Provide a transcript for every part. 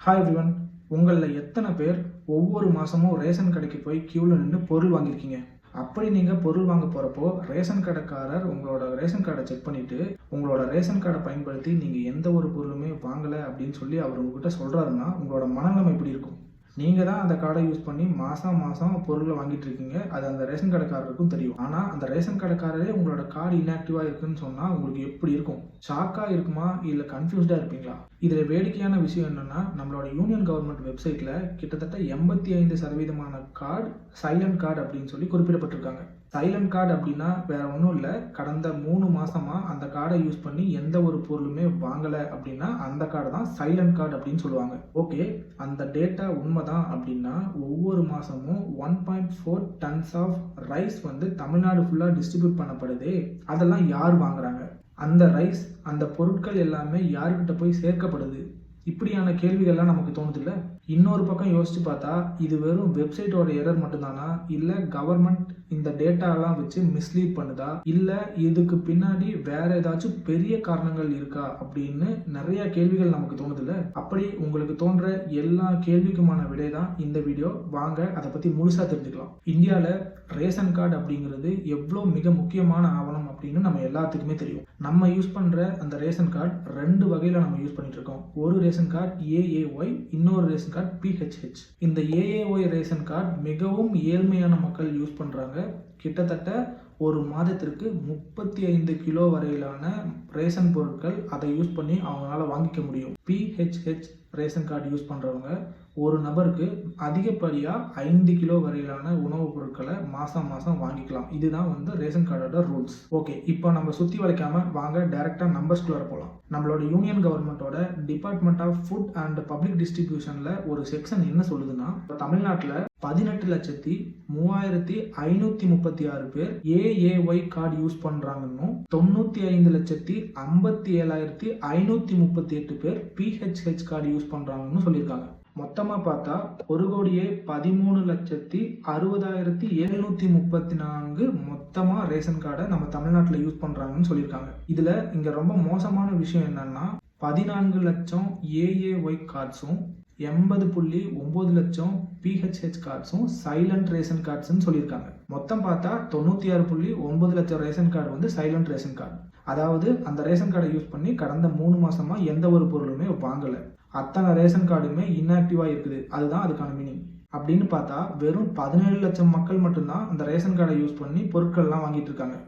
Hi everyone உங்களில் எத்தனை பேர் ஒவ்வொரு மாதமும் ரேஷன் கடைக்கு போய் க்யூவில் நின்று பொருள் வாங்கியிருக்கீங்க? அப்படி நீங்கள் பொருள் வாங்க போகிறப்போ ரேஷன் கடைக்காரர் உங்களோட ரேஷன் கார்டை செக் பண்ணிவிட்டு உங்களோட ரேஷன் கார்டை பயன்படுத்தி நீங்கள் எந்த ஒரு பொருளுமே வாங்கலை அப்படின்னு சொல்லி அவர் உங்ககிட்ட சொல்கிறாருன்னா உங்களோட மனநிலைமை எப்படி இருக்கும்? நீங்கள் தான் அந்த கார்டை யூஸ் பண்ணி மாதம் மாதம் பொருளை வாங்கிட்டு இருக்கீங்க. அது அந்த ரேஷன் கடைக்காரருக்கும் தெரியும். ஆனால் அந்த ரேஷன் கடைக்காரரே உங்களோட கார்டு இன்ஆக்டிவாக இருக்குன்னு சொன்னால் உங்களுக்கு எப்படி இருக்கும்? ஷாக்காக இருக்குமா? இல்லை கன்ஃபியூஸ்டாக இருப்பீங்களா? இதில் வேடிக்கையான விஷயம் என்னென்னா நம்மளோட யூனியன் கவர்மெண்ட் வெப்சைட்டில் கிட்டத்தட்ட எண்பத்தி ஐந்து சதவீதமான கார்டு சைலண்ட் கார்டு அப்படின்னு சொல்லி குறிப்பிடப்பட்டிருக்காங்க. சைலண்ட் கார்டு அப்படின்னா வேற ஒன்றும் இல்லை. கடந்த மூணு மாசமாக அந்த கார்டை யூஸ் பண்ணி எந்த ஒரு பொருளுமே வாங்கலை அப்படின்னா அந்த கார்டு தான் சைலண்ட் கார்டு அப்படின்னு சொல்லுவாங்க. ஓகே அந்த டேட்டா உண்மை உண்மைதான் அப்படின்னா ஒவ்வொரு மாதமும் one point four tons of rice வந்து தமிழ்நாடு ஃபுல்லாக டிஸ்ட்ரிபியூட் பண்ணப்படுது. அதெல்லாம் யார் வாங்குறாங்க? அந்த ரைஸ் அந்த பொருட்கள் எல்லாமே யார்கிட்ட போய் சேர்க்கப்படுது? இப்படியான கேள்விகள்லாம் நமக்கு தோணுதில்ல? இன்னொரு பக்கம் யோசிச்சு பார்த்தா இது வெறும் வெப்சைட்டோட எரர் மட்டும்தானா? இல்லை கவர்மெண்ட் இந்த டேட்டாலாம் வச்சு மிஸ்லீட் பண்ணுதா? இல்லை இதுக்கு பின்னாடி வேற ஏதாச்சும் பெரிய காரணங்கள் இருக்கா? அப்படின்னு நிறைய கேள்விகள் நமக்கு தோணுதில்ல? அப்படி உங்களுக்கு தோன்ற எல்லா கேள்விக்குமான விடை தான் இந்த வீடியோ வாங்க அதை பற்றி முழுசாக தெரிஞ்சுக்கலாம். இந்தியாவில் ரேஷன் கார்டு அப்படிங்கிறது எவ்வளோ மிக முக்கியமான ஆவணம் அப்படின்னு நம்ம எல்லாத்துக்குமே தெரியும். நம்ம யூஸ் பண்ணுற அந்த ரேஷன் கார்டு ரெண்டு வகையில் நம்ம யூஸ் பண்ணிட்டு இருக்கோம் ஒரு ரேஷன் கார்டு ஏஏஒய் இன்னொரு ரேஷன் கார்டு பிஹெச்ஹெச் இந்த ஏஏஒய் ரேஷன் கார்டு மிகவும் ஏழ்மையான மக்கள் யூஸ் பண்ணுறாங்க கிட்டத்தட்ட ஒரு மாதத்திற்கு முப்பத்தி ஐந்து கிலோ வரையிலான ரேஷன் பொருட்கள் அதை யூஸ் பண்ணி அவங்களால வாங்கிக்க முடியும். பிஹெச்ஹெச் ரேஷன் கார்டு யூஸ் பண்ணுறவங்க ஒரு நபருக்கு அதிகப்படியாக ஐந்து கிலோ வரையிலான உணவுப் பொருட்களை மாதம் மாதம் வாங்கிக்கலாம். இதுதான் வந்து ரேஷன் கார்டோட ரூல்ஸ். ஓகே இப்போ நம்ம சுற்றி வளைக்காமல் வாங்க டைரெக்டாக நம்பர்ஸ்குள்ளே போகலாம் நம்மளோட யூனியன் கவர்மெண்ட்டோட department of food and public டிஸ்ட்ரிபியூஷனில் ஒரு செக்ஷன் என்ன சொல்லுதுன்னா தமிழ்நாட்டில் பதினெட்டு லட்சத்தி மூவாயிரத்தி ஐநூற்றி முப்பத்தி ஆறு பேர் ஏஏஒய் கார்டு யூஸ் பண்ணுறாங்கன்னும் தொண்ணூற்றி ஐந்து லட்சத்தி ஐம்பத்தி ஏழாயிரத்தி ஐநூற்றி முப்பத்தி எட்டு பேர் பிஹெச்ஹெச் கார்டு யூஸ் பண்ணுறாங்கன்னு சொல்லியிருக்காங்க. மொத்தமாக பார்த்தா ஒரு கோடியே பதிமூணு லட்சத்தி அறுபதாயிரத்தி எழுநூற்றி முப்பத்தி நான்கு மொத்தமாக ரேஷன் கார்டை நம்ம தமிழ்நாட்டில் யூஸ் பண்ணுறாங்கன்னு சொல்லியிருக்காங்க. இதில் இங்கே ரொம்ப மோசமான விஷயம் என்னன்னா பதினான்கு லட்சம் ஏஏஒய் கார்ட்ஸும் எண்பது புள்ளி ஒம்பது லட்சம் பிஹெச்ஹெச் கார்ட்ஸும் சைலண்ட் ரேஷன் கார்ட்ஸ்னு சொல்லியிருக்காங்க. மொத்தம் பார்த்தா தொண்ணூற்றி ஆறு புள்ளி ஒன்பது லட்சம் ரேஷன் கார்டு வந்து சைலண்ட் ரேஷன் கார்டு அதாவது அந்த ரேஷன் கார்டை யூஸ் பண்ணி கடந்த மூணு மாசமா எந்த ஒரு பொருளுமே வாங்கலை. அத்தனை ரேஷன் கார்டுமே இன்ஆக்டிவாக இருக்குது அதுதான் அதுக்கான மீனிங் அப்படின்னு பார்த்தா வெறும் பதினேழு லட்சம் மக்கள் மட்டும்தான் அந்த ரேஷன் கார்டை யூஸ் பண்ணி பொருட்கள்லாம் வாங்கிட்டு இருக்காங்க.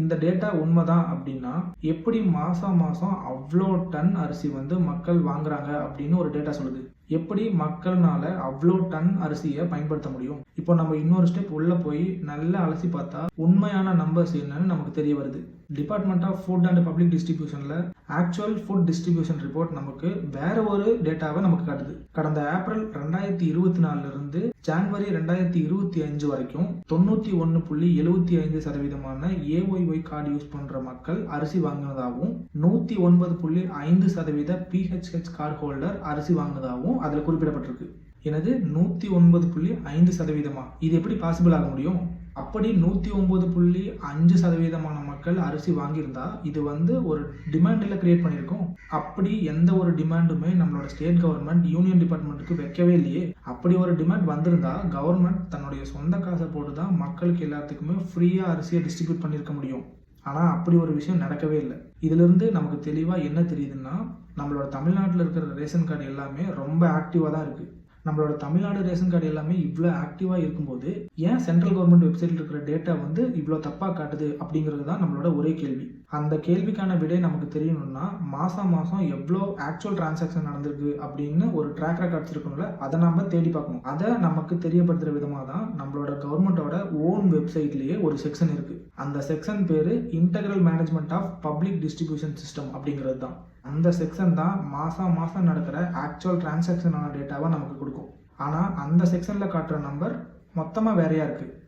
இந்த டேட்டா உண்மைதான் அப்படின்னா எப்படி மாதம் மாதம் அவ்வளோ டன் அரிசி வந்து மக்கள் வாங்குறாங்க அப்படின்னு ஒரு டேட்டா சொல்லுது. எப்படி மக்கள்னால அவ்வளோ டன் அரிசியை பயன்படுத்த முடியும்? இப்போ நம்ம இன்னொரு ஸ்டெப் உள்ள போய் நல்லா அலசி பார்த்தா உண்மையான நம்பர்ஸ் என்னன்னு நமக்கு தெரிய வருது. Department of food and public டிஸ்ட்ரிபியூஷனில் actual food distribution report நமக்கு வேற ஒரு டேட்டாவை நமக்கு காட்டுது. கடந்த ஏப்ரல் ரெண்டாயிரத்தி இருபத்தி நாலுலேருந்து ஜான்வரி ரெண்டாயிரத்தி இருபத்தி அஞ்சு வரைக்கும் தொண்ணூற்றி ஒன்று புள்ளி எழுபத்தி ஐந்து சதவீதமான ஏஒய்ஒய் கார்டு யூஸ் பண்ணுற மக்கள் அரிசி வாங்கினதாகவும் நூற்றி ஒன்பது புள்ளி ஐந்து சதவீத பிஹெச்ஹெச் கார்டு ஹோல்டர் அரிசி வாங்கினதாகவும் அதில் குறிப்பிடப்பட்டிருக்கு. எனது நூற்றி ஒன்பது புள்ளி ஐந்து சதவீதமா? இது எப்படி பாசிபிள் ஆக முடியும்? அப்படி நூற்றி ஒம்பது புள்ளி அஞ்சு சதவீதமான மக்கள் அரிசி வாங்கியிருந்தா இது வந்து ஒரு டிமாண்டில் கிரியேட் பண்ணியிருக்கோம். அப்படி எந்த ஒரு டிமாண்டுமே நம்மளோட ஸ்டேட் கவர்மெண்ட் யூனியன் டிபார்ட்மெண்ட்டுக்கு வைக்கவே இல்லையே. அப்படி ஒரு டிமாண்ட் வந்திருந்தா கவர்மெண்ட் தன்னுடைய சொந்த காசை போட்டு தான் மக்களுக்கு எல்லாத்துக்குமே ஃப்ரீயாக அரிசியை டிஸ்ட்ரிபியூட் பண்ணியிருக்க முடியும். ஆனால் அப்படி ஒரு விஷயம் நடக்கவே இல்லை. இதிலிருந்து நமக்கு தெளிவாக என்ன தெரியுதுன்னா நம்மளோட தமிழ்நாட்டில் இருக்கிற ரேஷன் கார்டு எல்லாமே ரொம்ப ஆக்டிவாக தான் இருக்குது நம்மளோட தமிழ்நாடு ரேஷன் கார்டு எல்லாமே இவ்வளோ ஆக்டிவாக இருக்கும்போது ஏன் சென்ட்ரல் கவர்மெண்ட் வெப்சைட்டில் இருக்கிற டேட்டா வந்து இவ்வளோ தப்பாக காட்டுது அப்படிங்கிறது தான் நம்மளோட ஒரே கேள்வி. அந்த கேள்விக்கான விடை நமக்கு தெரியணும்னா மாதம் மாதம் எவ்வளோ ஆக்சுவல் டிரான்சாக்ஷன் நடந்திருக்கு அப்படின்னு ஒரு ட்ராக் ரெக்கார்ட்ஸ் இருக்கணும்ல அதை நம்ம தேடி பார்க்கணும். அதை நமக்கு தெரியப்படுத்துகிற விதமாக தான் நம்மளோட கவர்மெண்ட்டோட ஓன் வெப்சைட்லேயே ஒரு செக்ஷன் இருக்குது அந்த செக்ஷன் பேர் integral management of public distribution system அப்படிங்கிறது தான். அந்த செக்ஷன் தான் மாதம் மாதம் நடக்கிற ஆக்சுவல் டிரான்சாக்ஷனான டேட்டாவை நமக்கு கொடுக்கும். ஆனால் அந்த செக்ஷனில் காட்டுற நம்பர் மொத்தமாக வேறையாக இருக்குது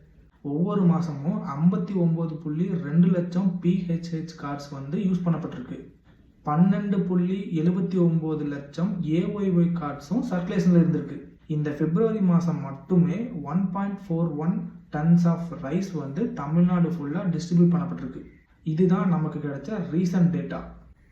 ஒவ்வொரு மாதமும் ஐம்பத்தி ஒம்பது புள்ளி ரெண்டு லட்சம் பிஹெச்ஹெச் கார்ட்ஸ் வந்து யூஸ் பண்ணப்பட்டிருக்கு. பன்னெண்டு புள்ளி எழுபத்தி ஒம்பது லட்சம் ஏஒய்ஒய் கார்ட்ஸும் சர்க்குலேஷனில் இருந்திருக்கு. இந்த பிப்ரவரி மாதம் மட்டுமே one point four one tons of rice வந்து தமிழ்நாடு ஃபுல்லாக டிஸ்ட்ரிபியூட் பண்ணப்பட்டிருக்கு. இதுதான் நமக்கு கிடைச்ச ரீசன்ட் டேட்டா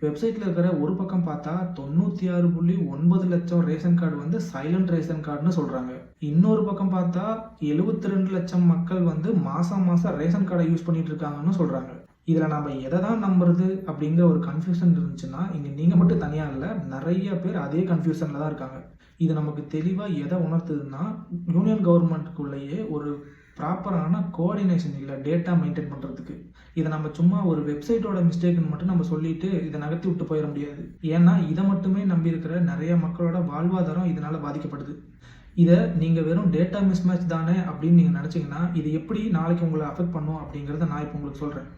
வெப்சைட்டில் இருக்கிற ஒரு பக்கம் பார்த்தா தொண்ணூற்றி ஆறு புள்ளி ஒன்பது லட்சம் ரேஷன் கார்டு வந்து சைலண்ட் ரேஷன் கார்டுன்னு சொல்கிறாங்க இன்னொரு பக்கம் பார்த்தா எழுபத்தி ரெண்டு லட்சம் மக்கள் வந்து மாதம் மாதம் ரேஷன் கார்டை யூஸ் பண்ணிட்டு இருக்காங்கன்னு சொல்கிறாங்க இதில் நம்ம எதை தான் நம்புறது அப்படிங்கிற ஒரு கன்ஃபியூஷன் இருந்துச்சுன்னா இங்கே நீங்கள் மட்டும் தனியாக இல்லை நிறைய பேர் அதே கன்ஃபியூஷனில் தான் இருக்காங்க. இது நமக்கு தெளிவாக எதை உணர்த்துதுன்னா யூனியன் கவர்மெண்ட்டுக்குள்ளேயே ஒரு ப்ராப்பரான கோஆர்டினேஷன் இல்லை டேட்டா மெயின்டைன் பண்ணுறதுக்கு இதை நம்ம சும்மா ஒரு வெப்சைட்டோட மிஸ்டேக்னு மட்டும் நம்ம சொல்லிட்டு இதை நகர்த்தி விட்டு போயிட முடியாது. ஏன்னா இதை மட்டுமே நம்பி இருக்கிற நிறைய மக்களோட வாழ்வாதாரம் இதனால் பாதிக்கப்படுது. இதை நீங்கள் வெறும் டேட்டா மிஸ்மேட்ச் தானே அப்படின்னு நீங்கள் நினச்சிங்கன்னா இது எப்படி நாளைக்கு உங்களை அஃபெக்ட் பண்ணும் அப்படிங்கிறத நான் இப்போ உங்களுக்கு சொல்கிறேன்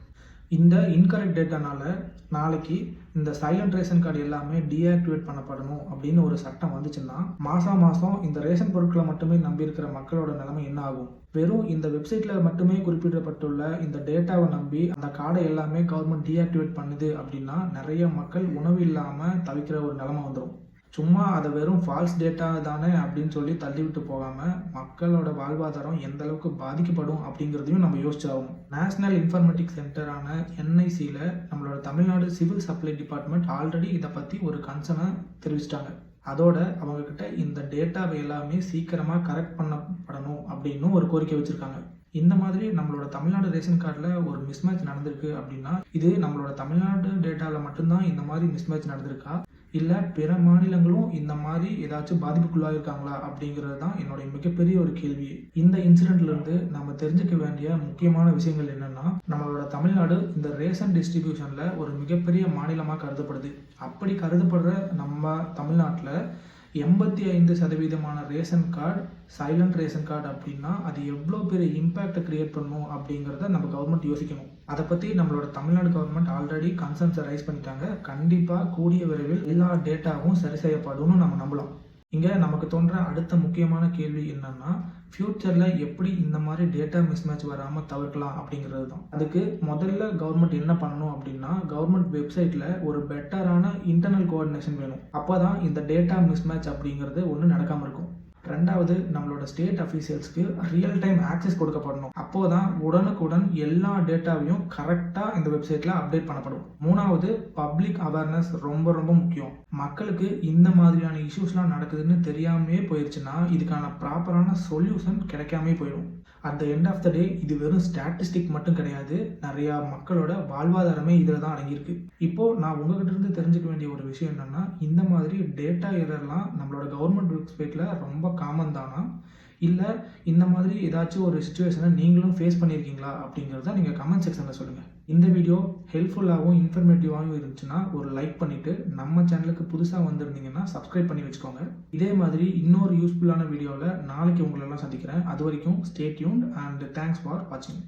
இந்த இன்கரெக்ட் டேட்டானால நாளைக்கு இந்த சைலண்ட் ரேஷன் கார்டு எல்லாமே டீஆக்டிவேட் பண்ணப்படணும் அப்படின்னு ஒரு சட்டம் வந்துச்சுன்னா மாதம் மாதம் இந்த ரேஷன் பொருட்களை மட்டுமே நம்பி இருக்கிற மக்களோட நிலைமை என்ன ஆகும்? வெறும் இந்த வெப்சைட்டில் மட்டுமே குறிப்பிடப்பட்டுள்ள இந்த டேட்டாவை நம்பி அந்த கார்டை எல்லாமே கவர்மெண்ட் டீஆக்டிவேட் பண்ணுது அப்படின்னா நிறைய மக்கள் உணவு இல்லாமல் தவிக்கிற ஒரு நிலைமை வந்துடும் சும்மா அதை வெறும் ஃபால்ஸ் டேட்டா தானே அப்படின்னு சொல்லி தள்ளிவிட்டு போகாமல் மக்களோட வாழ்வாதாரம் எந்த அளவுக்கு பாதிக்கப்படும் அப்படிங்கிறதையும் நம்ம யோசிச்சாகும் நேஷனல் இன்ஃபர்மேட்டிக் சென்டரான என்ஐசியில் நம்மளோட Tamil Nadu civil supply department already இதை பற்றி ஒரு கன்சர்னை தெரிவிச்சிட்டாங்க. அதோட அவங்கக்கிட்ட இந்த டேட்டாவை எல்லாமே சீக்கிரமாக கரெக்ட் பண்ணப்படணும் அப்படின்னு ஒரு கோரிக்கை வச்சுருக்காங்க. இந்த மாதிரி நம்மளோட தமிழ்நாடு ரேஷன் கார்டில் ஒரு மிஸ்மேட்ச் நடந்திருக்கு அப்படின்னா இது நம்மளோட தமிழ்நாடு டேட்டாவில் மட்டும்தான் இந்த மாதிரி மிஸ்மேட்ச் நடந்திருக்கா? இல்லை பிற மாநிலங்களும் இந்த மாதிரி ஏதாச்சும் பாதிப்புக்குள்ளாயிருக்காங்களா அப்படிங்கிறது தான் என்னுடைய மிகப்பெரிய ஒரு கேள்வி. இந்த இன்சிடென்ட்லேருந்து நம்ம தெரிஞ்சுக்க வேண்டிய முக்கியமான விஷயங்கள் என்னென்னா நம்மளோட தமிழ்நாடு இந்த ரேஷன் டிஸ்ட்ரிபியூஷனில் ஒரு மிகப்பெரிய மாநிலமாக கருதப்படுது. அப்படி கருதப்படுற நம்ம தமிழ்நாட்டில் எண்பத்தி ஐந்து சதவீதமான ration card silent ration card அப்படின்னா அது எவ்வளோ பெரிய இம்பேக்டை க்ரியேட் பண்ணும் அப்படிங்கிறத நம்ம கவர்மெண்ட் யோசிக்கணும். அதை பற்றி நம்மளோட தமிழ்நாடு கவர்மெண்ட் ஆல்ரெடி கன்சர்ன்ஸை ரைஸ் பண்ணிட்டாங்க. கண்டிப்பாக கூடிய விரைவில் எல்லா டேட்டாவும் சரி செய்யப்படும்னு நம்ம நம்பலாம். இங்கே நமக்கு தோன்ற அடுத்த முக்கியமான கேள்வி என்னன்னா ஃப்யூச்சரில் எப்படி இந்த மாதிரி டேட்டா மிஸ்மேட்ச் வராமல் தவிர்க்கலாம் அப்படிங்கிறது தான். அதுக்கு முதல்ல கவர்மெண்ட் என்ன பண்ணணும் அப்படின்னா கவர்மெண்ட் வெப்சைட்டில் ஒரு பெட்டரான இன்டர்னல் கோஆர்டினேஷன் வேணும். அப்போ தான் இந்த டேட்டா மிஸ்மேட்ச் அப்படிங்கிறது ஒன்றும் நடக்காமல் இருக்கும். ரெண்டாவது நம்மளோட ஸ்டேட் அஃபீஷியல்ஸ்க்கு ரியல் டைம் ஆக்சஸ் கொடுக்கப்படணும். அப்போ தான் உடனுக்குடன் எல்லா டேட்டாவையும் கரெக்டாக இந்த வெப்சைட்டில் அப்டேட் பண்ணப்படும். மூணாவது பப்ளிக் அவேர்னஸ் ரொம்ப ரொம்ப முக்கியம். மக்களுக்கு இந்த மாதிரியான இஷ்யூஸ்லாம் நடக்குதுன்னு தெரியாமே போயிடுச்சுன்னா இதுக்கான ப்ராப்பரான சொல்யூஷன் கிடைக்காமே போயிடும். At the end of the day இது வெறும் ஸ்டாட்டிஸ்டிக் மட்டும் கிடையாது. நிறையா மக்களோட வாழ்வாதாரமே இதில் தான் அடங்கியிருக்கு. இப்போது நான் உங்ககிட்ட இருந்து தெரிஞ்சுக்க வேண்டிய ஒரு விஷயம் என்னென்னா இந்த மாதிரி டேட்டா எரர்லாம் நம்மளோட கவர்மெண்ட் வெப்சைட்டில் ரொம்ப காமன் தானா? இல்லை இந்த மாதிரி ஏதாச்சும் ஒரு சுச்சுவேஷனை நீங்களும் ஃபேஸ் பண்ணியிருக்கீங்களா அப்படிங்கிறத நீங்கள் கமெண்ட் செக்ஷனில் சொல்லுங்கள் இந்த வீடியோ ஹெல்ப்ஃபுல்லாகவும் இன்ஃபர்மேட்டிவாகவும் இருந்துச்சுன்னா ஒரு லைக் பண்ணிவிட்டு நம்ம சேனலுக்கு புதுசாக வந்திருந்தீங்கன்னா சப்ஸ்கிரைப் பண்ணி வச்சுக்கோங்க. இதே மாதிரி இன்னொரு யூஸ்ஃபுல்லான வீடியோவில் நாளைக்கு உங்களெல்லாம் சந்திக்கிறேன். அது வரைக்கும் stay tuned and thanks for வாட்சிங்